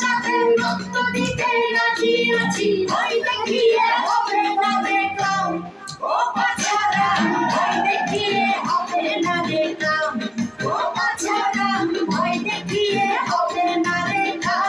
বাঁচাতে রক্ত দিতে রাজি আছি ওই দেখিয়ে হবে না দেখলাম ও পাছারা ওই দেখিয়ে হবে না দেখলাম ও পাছারা ওই দেখিয়ে হবে না দেখলাম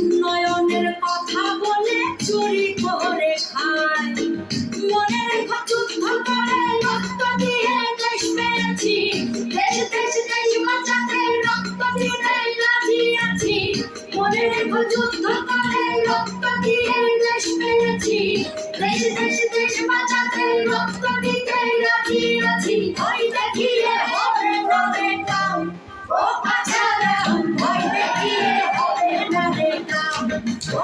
রেখো যুদ্ধ করে রক্ত দিয়ে দেশ পেয়েছি দেশ দেশ দেশ বাঁচাতে রক্ত দিতে রাজি আছি ওই দেখিয়ে হবে না বেকাম ও পাচারাম ওই দেখিয়ে হবে না বেকাম ও